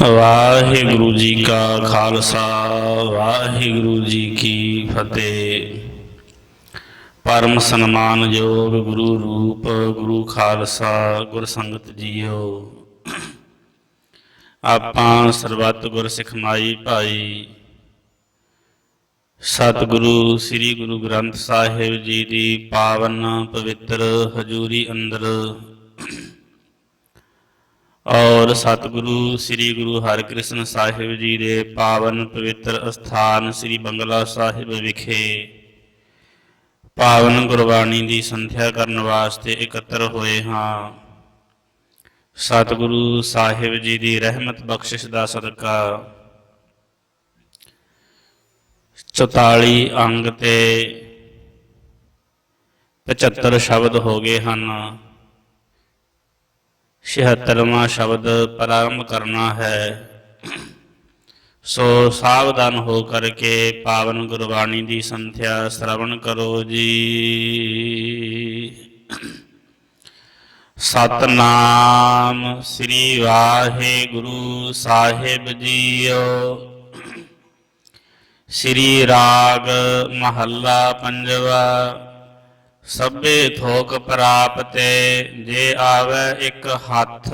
ਵਾਹਿਗੁਰੂ ਜੀ ਕਾ ਖਾਲਸਾ, ਵਾਹਿਗੁਰੂ ਜੀ ਕੀ ਫਤਿਹ। ਪਰਮ ਸਨਮਾਨਯੋਗ ਗੁਰੂ ਰੂਪ, ਗੁਰੂ ਖਾਲਸਾ ਗੁਰ ਸੰਗਤ ਜੀਓ। ਆਪਾਂ ਸਰਬੱਤ ਗੁਰ ਸਿਖਮਾਈ ਭਾਈ, ਸਤਿਗੁਰੂ ਸ੍ਰੀ ਗੁਰੂ ਗ੍ਰੰਥ ਸਾਹਿਬ ਜੀ ਦੀ ਪਾਵਨ ਪਵਿੱਤਰ ਹਜ਼ੂਰੀ ਅੰਦਰ ਔਰ ਸਤਿਗੁਰੂ, ਸ੍ਰੀ ਗੁਰੂ ਹਰਿਕ੍ਰਿਸ਼ਨ ਸਾਹਿਬ ਜੀ ਦੇ ਪਾਵਨ ਪਵਿੱਤਰ ਅਸਥਾਨ ਸ੍ਰੀ ਬੰਗਲਾ ਸਾਹਿਬ ਵਿਖੇ ਪਾਵਨ ਗੁਰਬਾਣੀ ਦੀ ਸੰਥਿਆ ਕਰਨ ਵਾਸਤੇ ਇਕੱਤਰ ਹੋਏ ਹਾਂ। ਸਤਿਗੁਰੂ ਸਾਹਿਬ ਜੀ ਦੀ ਰਹਿਮਤ ਬਖਸ਼ਿਸ਼ ਦਾ ਸਦਕਾ 44 ਅੰਗ ਤੇ 75 ਸ਼ਬਦ ਹੋ ਗਏ ਹਨ। 76ਵਾਂ ਸ਼ਬਦ ਪ੍ਰਾਰੰਭ ਕਰਨਾ ਹੈ। ਸੋ ਸਾਵਧਾਨ ਹੋ ਕਰਕੇ ਪਾਵਨ ਗੁਰਬਾਣੀ ਦੀ ਸੰਥਿਆ ਸ਼ਰਵਣ ਕਰੋ ਜੀ। ਸਤਨਾਮ ਸ੍ਰੀ ਵਾਹਿਗੁਰੂ ਸਾਹਿਬ ਜੀਓ। ਸ੍ਰੀ ਰਾਗ ਮਹੱਲਾ ਪੰਜਵਾ। ਸਭੇ ਥੋਕ ਪ੍ਰਾਪਤੇ, ਜੇ ਆਵੇ ਇੱਕ ਹੱਥ,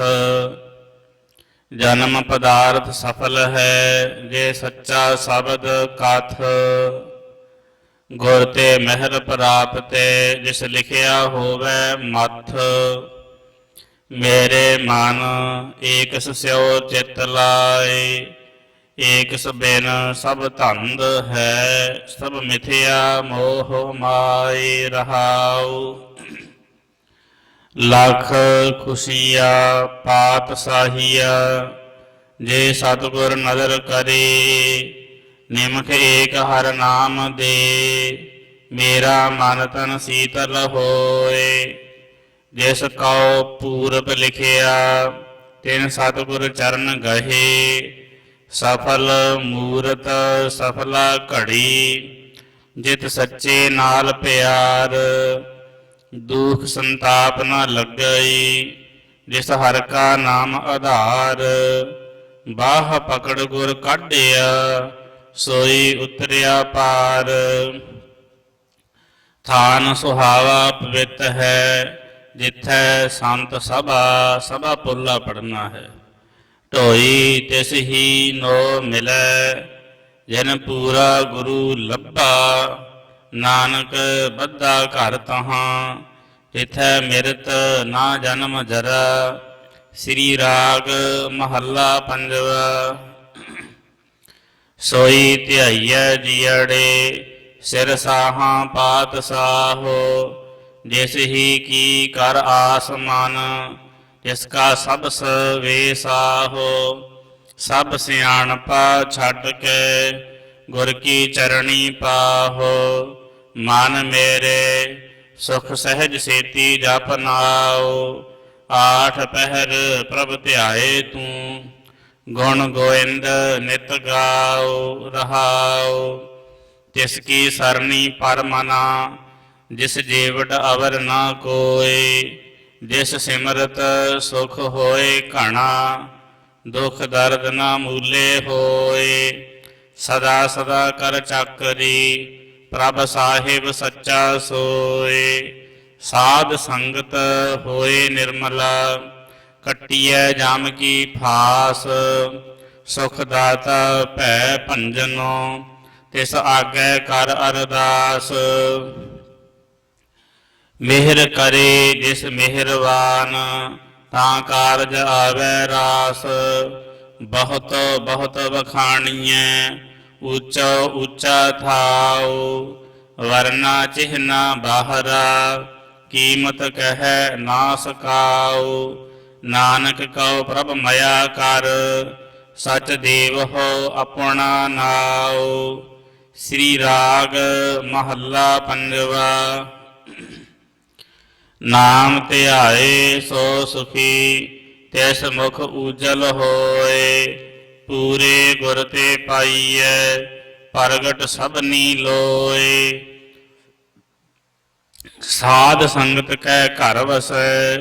ਜਨਮ ਪਦਾਰਥ ਸਫਲ ਹੈ, ਜੇ ਸੱਚਾ ਸ਼ਬਦ ਕਥ, ਗੁਰ ਤੇ ਮਹਿਰ ਪ੍ਰਾਪਤੇ, ਜਿਸ ਲਿਖਿਆ ਹੋਵੇ ਮੱਥ, ਮੇਰੇ ਮਨ ਏਕਸ ਸਿਉ ਚਿਤ ਲਾਏ। ਏਕ ਬਿਨ ਸਭ ਧੰਦ ਹੈ, ਸਭ ਮਿਥਿਆ ਮੋਹ ਮਾਇ ਰਹਾਉ। ਲੱਖ ਖੁਸ਼ੀਆ ਪਾਤ ਸਾਹੀਆ, ਜੇ ਸਤਿਗੁਰ ਨਦਰ ਕਰੇ, ਨਿਮਖ ਏਕ ਹਰ ਨਾਮ ਦੇ, ਮੇਰਾ ਮਨ ਤਨ ਸੀਤਲ ਹੋਏ। ਜਿਸ ਕਉ ਪੂਰਬ ਲਿਖਿਆ, ਤਿਨ ਸਤਿਗੁਰ ਚਰਨ ਗਹੇ ਸਫਲ ਮੂਰਤ ਸਫਲਾ ਘੜੀ, ਜਿਤ ਸੱਚੇ ਨਾਲ ਪਿਆਰ। ਦੁਖ ਸੰਤਾਪ ਨ ਲੱਗਈ, ਜਿਸ ਹਰ ਕਾ ਨਾਮ ਆਧਾਰ। ਬਾਹ ਪਕੜ ਗੁਰ ਕਾਢਿਆ, ਸੋਈ ਉਤਰਿਆ ਪਾਰ। ਥਾਨ ਸੁਹਾਵਾ ਪਵਿੱਤ ਹੈ, ਜਿੱਥੈ ਸੰਤ ਸਭਾ ਸਭਾ ਪੁੱਲਾ ਪੜਨਾ ਹੈ। ਢੋਈ ਤਿਸ ਹੀ ਨੋ ਮਿਲੈ, ਜਨ ਪੂਰਾ ਗੁਰੂ ਲੱਭਾ। ਨਾਨਕ ਬੱਧਾ ਘਰ ਤਹਾਂ ਤਿਥੈ ਮਿਰਤ ਨਾ ਜਨਮ ਜਰਾ, ਸ੍ਰੀ ਰਾਗ ਮਹੱਲਾ ਪੰਜਵਾ। ਸੋਈ ਧਿਆਈਐ ਜੀੜੇ ਸਿਰ ਸਾਹਾਂ ਪਾਤ ਸਾਹੋ, ਜਿਸ ਹੀ ਕੀ ਕਰ ਆਸਮਾਨ ਜਿਸ ਕਾ ਸਭ ਸਵੇ ਸਾਹੋ ਸਭ ਸਿਆਣਪਾ ਛੱਡ ਕੇ ਗੁਰ ਕੀ ਚਰਣੀ ਪਾਹੋ। ਮਨ ਮੇਰੇ ਸੁਖ ਸਹਿਜ ਸੇਤੀ ਜਪ ਨਾਉ, ਆਠ ਪਹਿਰ ਪ੍ਰਭ ਧਿਆਏ ਤੂੰ, ਗੁਣ ਗੋਇੰਦ ਨਿਤ ਗਾਉ ਰਹਾਉ। ਤਿਸ ਕੀ ਸਰਣੀ ਪਰਮਨਾ, ਜਿਸ ਜੀਵਟ ਅਵਰ ਨਾ ਕੋਈ ਜਿਸ ਸਿਮਰਤ ਸੁਖ ਹੋਏ ਘਣਾ, ਦੁਖ ਦਰਦ ਨਾ ਮੂਲੇ ਹੋਏ, ਸਦਾ ਸਦਾ ਕਰ ਚੱਕਰੀ, ਪ੍ਰਭ ਸਾਹਿਬ ਸੱਚਾ ਸੋਏ। ਸਾਧ ਸੰਗਤ ਹੋਏ ਨਿਰਮਲਾ, ਕਟਿਐ ਜਾਮ ਕੀ ਫਾਸ। ਸੁਖ ਦਾਤਾ ਭੈ ਭੰਜਨੋ, ਤਿਸ ਆਗੈ ਕਰ ਅਰਦਾਸ। ਮਿਹਰ ਕਰੇ ਜਿਸ ਮਿਹਰਵਾਨ, ਤਾਂ ਕਾਰਜ ਆਵੇ ਰਾਸ। ਬਹੁਤ ਬਹੁਤ ਵਖਾਣੀਐ, ਉੱਚਾ ਉੱਚਾ ਥਾਉ, ਵਰਨਾ ਚਿਹਨਾ ਬਾਹਰਾ। ਕੀਮਤ ਕਹੈ ਨਾ ਸਕਾਉ ਨਾਨਕ ਕਉ ਪ੍ਰਭ ਮਇਆ ਕਰ। ਸਚ ਦੇਵ ਹੋ ਆਪਣਾ ਨਾਉ। ਸ੍ਰੀ ਰਾਗ ਮਹੱਲਾ ਪੰਜਵਾ। ਨਾਮ ਧਿਆਏ ਸੋ ਸੁਖੀ, ਤਿਸ ਮੁਖ ਉਜਲ ਹੋਏ, ਪੂਰੇ ਗੁਰ ਤੇ ਪਾਈਐ, ਪ੍ਰਗਟ ਸਭਨੀ ਲੋਏ। ਸਾਧ ਸੰਗਤ ਕੈ ਘਰ ਵਸੈ,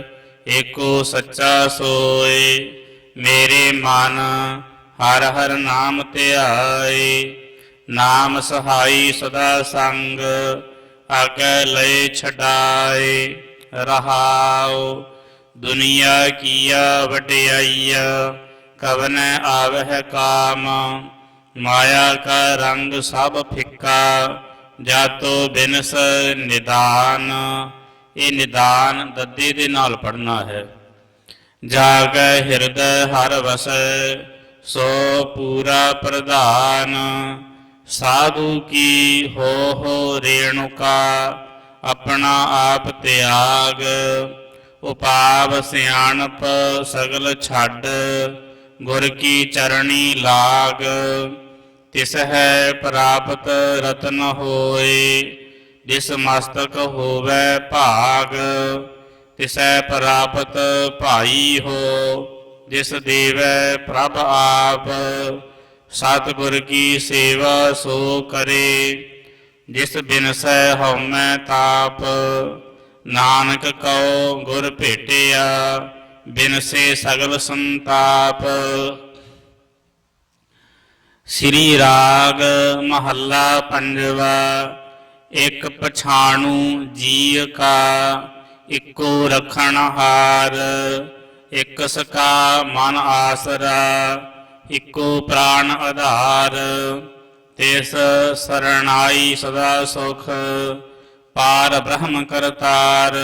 ਏਕੋ ਸੱਚਾ ਸੋਏ। ਮੇਰੇ ਮਨ ਹਰ ਹਰ ਨਾਮ ਧਿਆਏ, ਨਾਮ ਸਹਾਈ ਸਦਾ ਸੰਗ ਆਗੇ ਲਏ ਛਡਾਏ। ਰਹਾਉ। ਦੁਨੀਆ ਕੀਆ ਵਡਿਆਈਆ, ਕਵਨ ਆਵਹਿ ਕਾਮ। ਮਾਇਆ ਕਾ ਰੰਗ ਸਭ ਫਿੱਕਾ, ਜਾਤੋ ਬਿਨਸ ਨਿਦਾਨ। ਇਹ ਨਿਦਾਨ ਦੱਦੇ ਦੇ ਨਾਲ ਪੜਨਾ ਹੈ। ਜਾਗੈ ਹਿਰਦੈ ਹਰ ਵਸੈ, ਸੋ ਪੂਰਾ ਪ੍ਰਧਾਨ। ਸਾਧੂ ਕੀ ਹੋ ਹੋ ਰੇਣੁਕਾ ਆਪਣਾ ਆਪ ਤਿਆਗ, ਉਪਾਵ ਸਿਆਣਪ ਸਗਲ ਛੱਡ, ਗੁਰ ਕੀ ਚਰਣੀ ਲਾਗ, ਤਿਸ ਹੈ ਪ੍ਰਾਪਤ ਰਤਨ ਹੋਏ, ਜਿਸ ਮਸਤਕ ਹੋਵੇ ਭਾਗ, ਤਿਸੈ ਪ੍ਰਾਪਤ ਭਾਈ ਹੋ, ਜਿਸ ਦੇਵੈ ਪ੍ਰਭ ਆਪ, ਸਤਿਗੁਰ ਕੀ ਸੇਵਾ ਸੋ ਕਰੇ। ਜਿਸ ਬਿਨਸੈ ਹਉਮੈ ਤਾਪ, ਨਾਨਕ ਕਉ ਗੁਰ ਭੇਟਿਆ ਬਿਨਸੇ ਸਗਲ ਸੰਤਾਪ। ਸ੍ਰੀ ਰਾਗ ਮਹੱਲਾ ਪੰਜਵਾ, ਇੱਕ ਪਛਾਣੂ ਜੀਅ ਕਾ, ਇਕੋ ਰਖਣ ਹਾਰ। ਇੱਕ ਸਕਾ ਮਨ ਆਸਰਾ, ਇੱਕੋ ਪ੍ਰਾਨ ਆਧਾਰ। ਇਸ ਸਰਣਾਈ ਸਦਾ ਸੁਖ, ਪਾਰ ਬ੍ਰਹਮ ਕਰਤਾਰ।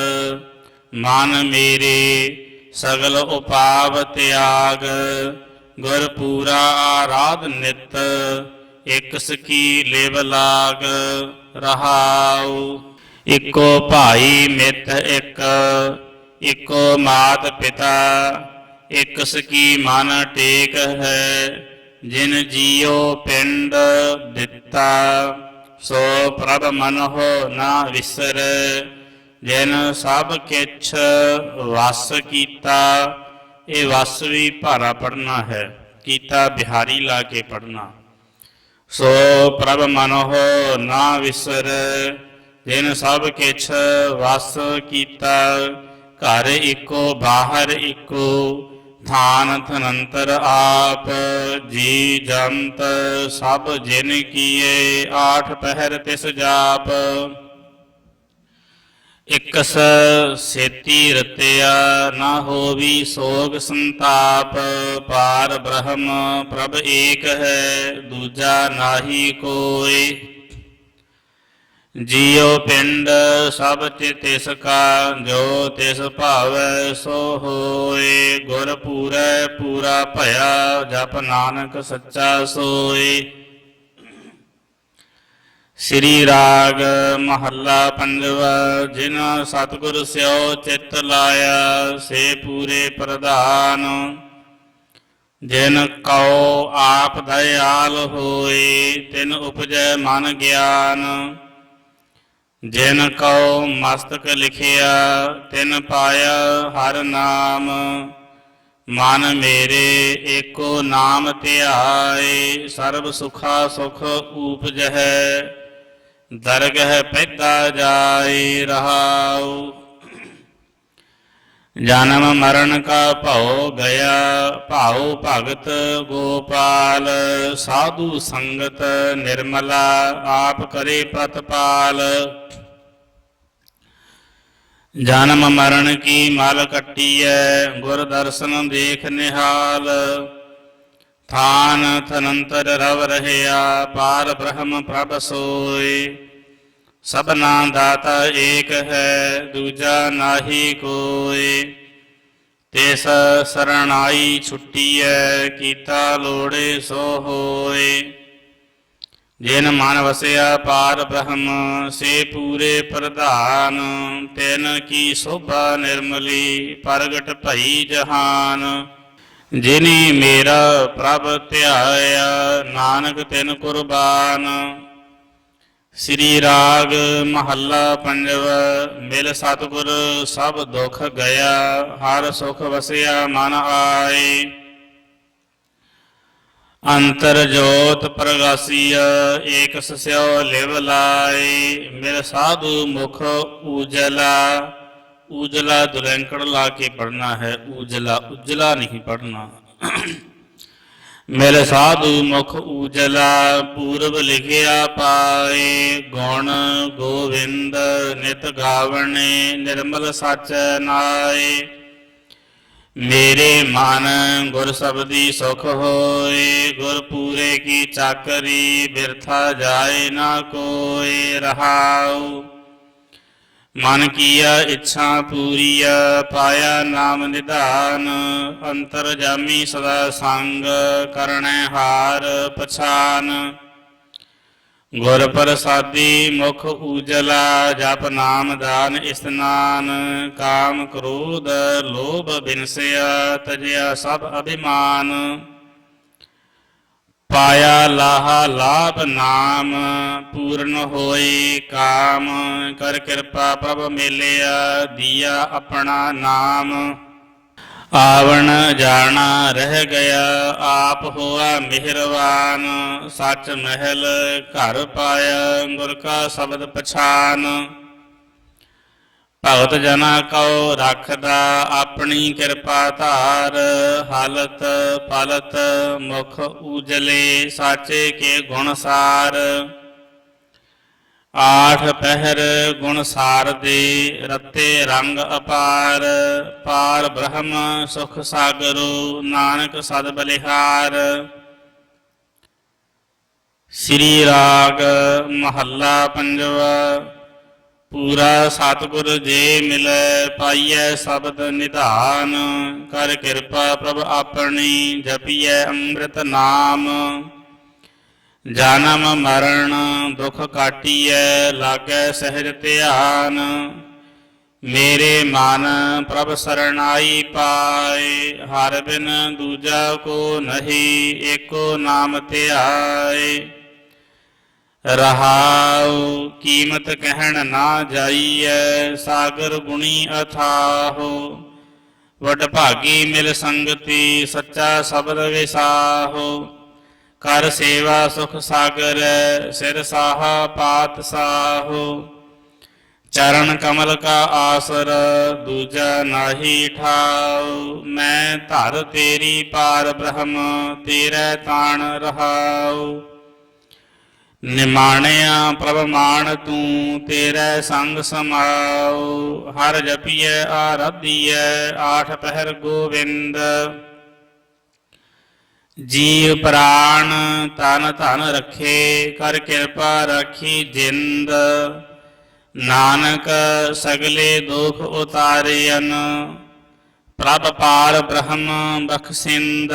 ਮਨ ਮੇਰੇ ਸਗਲ ਉਪਾਵ ਤਿਆਗ, ਗੁਰ ਪੂਰਾ ਆਰਾਧ ਨਿਤ, ਇਕ ਸਕੀ ਲੇਵ ਲਾਗ ਰਹਾਉ। ਇਕੋ ਭਾਈ ਮਿੱਤ ਇਕ, ਇਕੋ ਮਾਤ ਪਿਤਾ, ਇਕ ਸਕੀ ਮਨ ਟੇਕ ਹੈ। ਜਿਨ ਜੀਉ ਪਿੰਡ ਦਿੱਤਾ, ਸੋ ਪ੍ਰਭ ਮਨ ਨਾ ਵਿਸਰ। ਜਿਨ ਸਭ ਕਿਛ ਵਸ ਕੀਤਾ, ਇਹ ਵਸ ਵੀ ਭਾਰਾ ਪੜਨਾ ਹੈ, ਕੀਤਾ ਬਿਹਾਰੀ ਲਾ ਕੇ ਪੜਨਾ ਸੋ ਪ੍ਰਭ ਮਨ ਹੋ ਨਾ ਵਿਸਰ, ਜਿਨ ਸਭ ਕਿਛ ਵਸ ਕੀਤਾ, ਘਰ ਇੱਕੋ, ਬਾਹਰ ਇੱਕੋ ਥਾਨ ਥਨੰਤਰ ਆਪ, ਜੀ ਜੰਤ, ਸਭ ਜਿਨ ਕੀਏ, ਆਠ ਪਹਿਰ ਤਿਸ ਜਾਪ। ਇਕਸ ਸੇਤੀ ਰਤਿਆ, ਨਾ ਹੋਵੀ ਸੋਗ ਸੰਤਾਪ, ਪਾਰ ਬ੍ਰਹਮ ਪ੍ਰਭ ਏਕ ਹੈ, ਦੂਜਾ ਨਾਹੀ ਕੋਈ ਜੀਉ ਪਿੰਡ ਸਭ ਤਿਸ ਕਾ, ਜੋ ਤਿਸ ਭਾਵੈ ਸੋ ਹੋਏ। ਗੁਰ ਪੂਰੈ ਪੂਰਾ ਭਇਆ, ਜਪ ਨਾਨਕ ਸੱਚਾ ਸੋਏ। ਸ੍ਰੀ ਰਾਗ ਮਹੱਲਾ ਪੰਜਵਾ ਜਿਨ ਸਤਿਗੁਰ ਸਿਓ ਚਿਤ ਲਾਇਆ, ਸੇ ਪੂਰੇ ਪ੍ਰਧਾਨ। ਜਿਨ ਕਉ ਆਪ ਦਇਆਲ ਹੋਏ, ਤਿਨ ਉਪਜੈ ਮਨ ਗਿਆਨ। ਜਿਨ ਕਉ ਮਸਤਕ ਲਿਖਿਆ, ਤਿਨ ਪਾਇਆ ਹਰ ਨਾਮ। ਮਨ ਮੇਰੇ ਏਕੋ ਨਾਮ ਧਿਆਏ, ਸਰਬ ਸੁਖਾ ਸੁਖ ਊਪਜਹਿ। ਦਰਗਹਿ ਪੈਦਾ ਜਾਏ ਰਹਾਉ। ਜਨਮ ਮਰਨ ਕਾ ਭਉ ਗਿਆ ਭਾਉ ਭਗਤ ਗੋਪਾਲ, ਸਾਧੂ ਸੰਗਤ ਨਿਰਮਲਾ, ਆਪ ਕਰੇ ਪ੍ਰਤਪਾਲ। ਜਨਮ ਮਰਨ ਕੀ ਮਲ ਕੱਟੀਐ, ਗੁਰ ਦਰਸ਼ਨ ਦੇਖ ਨਿਹਾਲ। ਥਾਨ ਤਨੰਤਰ ਰਵ ਰਹਿਆ, ਪਾਰ ਬ੍ਰਹਮ ਪ੍ਰਭ ਸੋਏ। ਸਭਨਾ ਦਾਤਾ ਏਕ ਹੈ, ਦੂਜਾ ਨਾਹੀ ਕੋਏ ਤਿਸ ਸਰਣਾਈ ਛੁੱਟੀਐ, ਕੀਤਾ ਲੋੜੇ ਸੋ ਹੋਏ ਜਿਨ ਮਨ ਵਸਿਆ ਪਾਰ ਬ੍ਰਹਮ, ਸੇ ਪੂਰੇ ਪ੍ਰਧਾਨ। ਤਿਨ ਕੀ ਸੋਭਾ ਨਿਰਮਲੀ, ਪ੍ਰਗਟ ਭਈ ਜਹਾਨ। ਜਿਨੀ ਮੇਰਾ ਪ੍ਰਭ ਧਿਆਇਆ, ਨਾਨਕ ਤਿਨ ਕੁਰਬਾਨ। ਸ੍ਰੀ ਰਾਗ ਮਹੱਲਾ ਪੰਜਵਾ, ਮਿਲ ਸਤਿਗੁਰ ਸਭ ਦੁਖ ਗਿਆ ਹਰ ਸੁਖ ਵਸਿਆ ਮਨ ਆਏ। ਅੰਤਰ ਜੋਤ ਪ੍ਰਗਾਸੀਆ ਏਕ ਸਸਿਓ ਲਿਵ ਲਾਏ, ਮਿਲ ਸਾਧੂ ਮੁਖ ਉਜਲਾ। ਉਜਲਾ ਦੁਰੰਕੜ ਲਾ ਕੇ ਪੜਨਾ ਹੈ, ਉਜਲਾ ਉਜਲਾ ਨਹੀਂ ਪੜਨਾ ਮਿਲ ਸਾਧੂ ਮੁਖ ਉਜਲਾ ਪੂਰਬ ਲਿਖਿਆ ਪਾਏ, ਗੁਣ ਗੋਵਿੰਦ ਨਿਤ ਗਾਵਣੇ, ਨਿਰਮਲ ਸਚ ਨਾਏ। ਮੇਰੇ ਮਨ ਗੁਰ ਸਬਦੀ ਸੁਖ ਹੋਏ, ਗੁਰ ਪੂਰੇ ਕੀ ਚਾਕਰੀ ਬਿਰਥਾ ਜਾਏ ਨਾ ਕੋਏ, ਰਹਾਉ। ਮਨ ਕੀਆ ਇੱਛਾ ਪੂਰੀਆ, ਪਾਇਆ ਨਾਮ ਨਿਧਾਨ, ਅੰਤਰ ਜਾਮੀ ਸਦਾ ਸੰਗ ਕਰਣੈ ਹਾਰ ਪਛਾਨ। ਗੁਰ ਪ੍ਰਸਾਦੀ ਮੁਖ ਊਜਲਾ, ਜਪ ਨਾਮ ਦਾਨ ਇਸਨਾਨ ਕਾਮ ਕ੍ਰੋਧ ਲੋਭ ਬਿਨਸਿਆ, ਤਜਿਆ ਸਭ ਅਭਿਮਾਨ। ਪਾਇਆ ਲਾਹਾ ਲਾਭ ਨਾਮ, ਪੂਰਨ ਹੋਏ ਕਾਮ, ਕਰ ਕਿਰਪਾ ਪ੍ਰਭ ਮੇਲਿਆ, ਦੀਆ ਆਪਣਾ ਨਾਮ। ਆਵਣ ਜਾਣਾ ਰਹਿ ਗਿਆ, ਆਪ ਹੋਆ ਮਿਹਰਵਾਨ, ਸੱਚ ਮਹਿਲ ਘਰ ਪਾਇਆ, ਗੁਰ ਕਾ ਸ਼ਬਦ ਪਛਾਨ। ਭਗਤ ਜਨਾ ਕਉ ਰੱਖਦਾ ਆਪਣੀ ਕਿਰਪਾ ਧਾਰ, ਹਾਲਤ ਪਲਤ ਮੁਖ ਉਜਲੇ ਸਾਚੇ ਕੇ ਗੁਣ ਸਾਰ। ਆਠ ਪਹਿਰ ਗੁਣ ਸਾਰ ਦੇ ਰਤੇ ਰੰਗ ਅਪਾਰ, ਪਾਰ ਬ੍ਰਹਮ ਸੁਖ ਸਾਗਰੋ ਨਾਨਕ ਸਦ ਬਲਿਹਾਰ। ਸ੍ਰੀ ਰਾਗ ਮਹੱਲਾ ਪੰਜਵਾ। ਪੂਰਾ ਸਤਿਗੁਰ ਜੇ ਮਿਲੈ ਪਾਈਐ ਸ਼ਬਦ ਨਿਧਾਨ, ਕਰ ਕਿਰਪਾ ਪ੍ਰਭ ਆਪਣੀ ਜਪੀਐ ਅੰਮ੍ਰਿਤ ਨਾਮ। ਜਨਮ ਮਰਨ, ਦੁਖ ਕਾਟੀਐ, ਲਾਗੈ ਸਹਿਜ ਧਿਆਨ। ਮੇਰੇ ਮਨ ਪ੍ਰਭ ਸਰਣਾਈ ਪਾਏ, ਹਰ ਬਿਨ ਦੂਜਾ ਕੋ ਨਹੀਂ, ਏਕੋ ਨਾਮ ਧਿਆਏ। ਰਹਾਉ, ਕੀਮਤ ਕਹਿਣ ਨਾ ਜਾਈਐ, ਸਾਗਰ ਗੁਣੀ ਅਥਾਹੋ। ਵਡ ਭਾਗੀ ਮਿਲ ਸੰਗਤੀ, ਸੱਚਾ ਸ਼ਬਦ ਵਿਸਾਹੋ। ਕਰ ਸੇਵਾ ਸੁਖ ਸਾਗਰ, ਸਿਰ ਸਾਹਾ ਪਾਤ ਸਾਹੋ। ਚਰਨ ਕਮਲ ਕਾ ਆਸਰ, ਦੂਜਾ ਨਾਹੀ ਠਾਉ। ਮੈਂ ਧਰ ਤੇਰੀ ਪਾਰ ਬ੍ਰਹਮ, ਤੇਰੇ ਤਾਣ ਰਹਾਉ। ਨਿਮਾਣਿਆ ਪ੍ਰਭ ਮਾਨ ਤੂੰ ਤੇਰੇ ਸੰਗ ਸਮਾਉ, ਹਰ ਜਪੀਐ, ਆਰਾਧੀਐ, ਆਠ ਪਹਿਰ ਗੋਵਿੰਦ। ਜੀਵ ਪ੍ਰਾਣ ਤਨ ਧਨ ਰੱਖੇ, ਕਰ ਕਿਰਪਾ ਰੱਖੀ ਜਿੰਦ। ਨਾਨਕ ਸਗਲੇ ਦੁਖ ਉਤਾਰਿਅਨ, ਪ੍ਰਭ ਪਾਰ ਬ੍ਰਹਮ ਬਖਸ਼ਿੰਦ।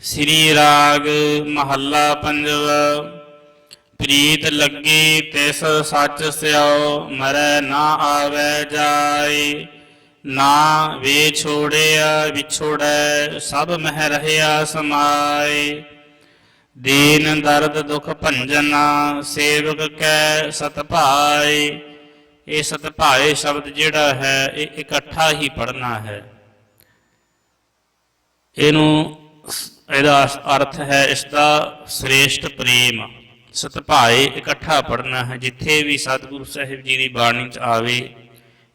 ਸ੍ਰੀ ਰਾਗ ਮਹੱਲਾ ਪੰਜਵਾ। ਪ੍ਰੀਤ ਲੱਗੀ ਤਿਸ ਸੱਚ ਸਿਓ ਮਰੈ ਨਾ ਆਵੈ ਜਾਏ। ਨਾ ਵੇ ਛੋੜਿਆ, ਵਿਛੋੜੈ, ਸਭ ਮਹਿ ਰਹਿਆ ਸਮਾਏ। ਦੀਨ ਦਰਦ ਦੁਖ ਭੰਜਨਾ, ਸੇਵਕ ਕੈ ਸਤ ਭਾਏ। ਇਹ ਸਤ ਭਾਏ ਸ਼ਬਦ ਜਿਹੜਾ ਹੈ, ਇਹ ਇਕੱਠਾ ਹੀ ਪੜਨਾ ਹੈ। ਇਹਨੂੰ ਇਹਦਾ ਅਰਥ ਹੈ ਇਸ ਦਾ ਸ੍ਰੇਸ਼ਟ ਪ੍ਰੇਮ। ਸਤਭਾਏ ਇਕੱਠਾ ਪੜਨਾ ਹੈ, ਜਿੱਥੇ ਵੀ ਸਤਿਗੁਰੂ ਸਾਹਿਬ ਜੀ ਦੀ ਬਾਣੀ ਚ ਆਵੇ,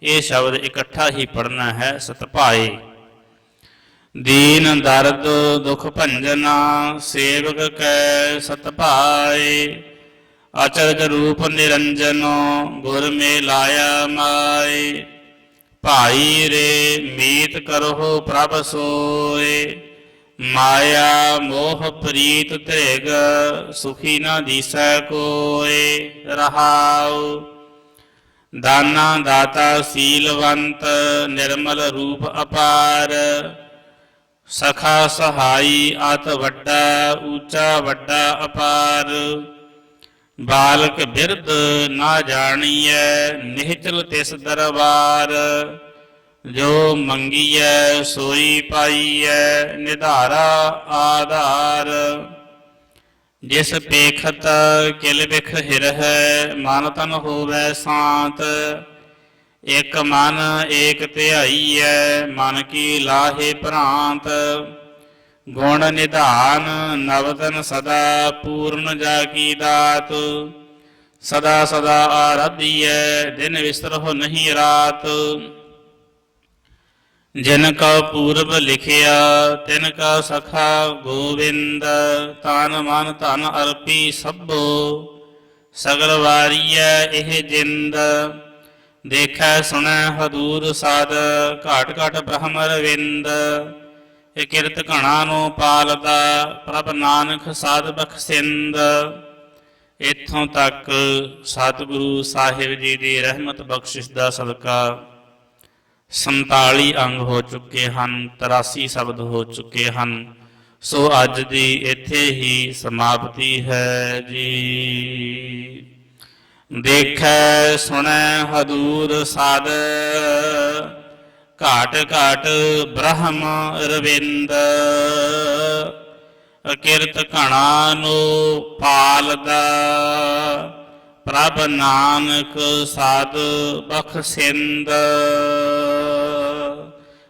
ਇਹ ਸ਼ਬਦ ਇਕੱਠਾ ਹੀ ਪੜਨਾ ਹੈ ਸਤਭਾਏ ਦੀਨ ਦਰਦ ਦੁਖ ਭੰਜਨਾ, ਸੇਵਕ ਕੈ ਸਤਭਾਏ ਅਚਰਜ ਰੂਪ ਨਿਰੰਜਨੋ, ਗੁਰ ਮੇ ਲਾਇਆ ਮਾਏ। ਭਾਈ ਰੇ ਮੀਤ ਕਰੋ ਪ੍ਰਭ ਸੋਏ। ਮਾਇਆ, ਮੋਹ, ਪ੍ਰੀਤ ਤ੍ਰਿਗ ਸੁਖੀ ਨਾ ਦੀਸੈ ਕੋਏ, ਰਹਾਉ। ਦਾਨਾ, ਦਾਤਾ, ਸੀਲਵੰਤ, ਨਿਰਮਲ ਰੂਪ ਅਪਾਰ। ਸਖਾ, ਸਹਾਈ, ਅਤ ਵੱਡਾ ਉੱਚਾ ਵੱਡਾ ਅਪਾਰ। ਬਾਲਕ ਬਿਰਧ ਨਾ ਜਾਣੀਐ, ਨਿਹਚਲ ਤਿਸ ਦਰਬਾਰ। ਜੋ ਮੰਗੀਐ, ਸੋਈ ਪਾਈਐ, ਨਿਧਾਰਾ ਆਧਾਰ। ਜਿਸ ਪੇਖਤ ਕਿਲ ਬਿਖ ਹਿਰਹਿ, ਮਨ ਤਨ ਹੋਵੈ ਸਾਤ। ਇਕ ਮਨ ਏਕ ਧਿਆਈਐ, ਮਨ ਕੀ ਲਾਹੇ ਭ੍ਰਾਂਤ। ਗੁਣ ਨਿਧਾਨ ਨਵਤਨ ਸਦਾ ਪੂਰਨ ਜਾ ਕੀ ਦਾਤ। ਸਦਾ ਸਦਾ ਆਰਾਧੀਐ, ਦਿਨ ਵਿਸਰਹੁ ਨਹੀਂ ਰਾਤ। ਜਿਨ ਕਾ ਪੂਰਬ ਲਿਖਿਆ, ਤਿਨ ਕਾ ਸਖਾ ਗੋਵਿੰਦ, ਤਨ ਮਨ ਧਨ ਅਰਪੀ ਸਭੋ, ਸਗਲ ਵਾਰੀਐ ਇਹ ਜਿੰਦ। ਦੇਖੈ ਸੁਣੈ ਹਦੂਰ ਸਾਧ ਘਾਟ ਘਾਟ ਬ੍ਰਹਮ ਰਵਿੰਦ। ਇਹ ਕਿਰਤ ਘਣਾ ਨੂੰ ਪਾਲਦਾ, ਪ੍ਰਭ ਨਾਨਕ ਸਾਧ ਬਖਸ਼ਿੰਦ ਇੱਥੋਂ ਤੱਕ ਸਤਿਗੁਰੂ ਸਾਹਿਬ ਜੀ ਦੀ ਰਹਿਮਤ ਬਖਸ਼ਿਸ਼ ਦਾ ਸਦਕਾ। 47 ਅੰਗ ਹੋ ਚੁੱਕੇ ਹਨ 83 ਸ਼ਬਦ ਹੋ ਚੁੱਕੇ ਹਨ। ਸੋ ਅੱਜ ਦੀ ਇੱਥੇ ਹੀ ਸਮਾਪਤੀ ਹੈ ਜੀ। ਦੇਖੈ, ਸੁਣੈ ਹਦੂਰ ਸਾਧ ਘਾਟ ਘਾਟ ਬ੍ਰਹਮ ਰਵਿੰਦ। ਅਕਿਰਤ ਘਣਾ ਨੂੰ ਪਾਲਦਾ, ਪ੍ਰਭ ਨਾਨਕ ਸਾਧ ਬਖਸ਼ਿੰਦ।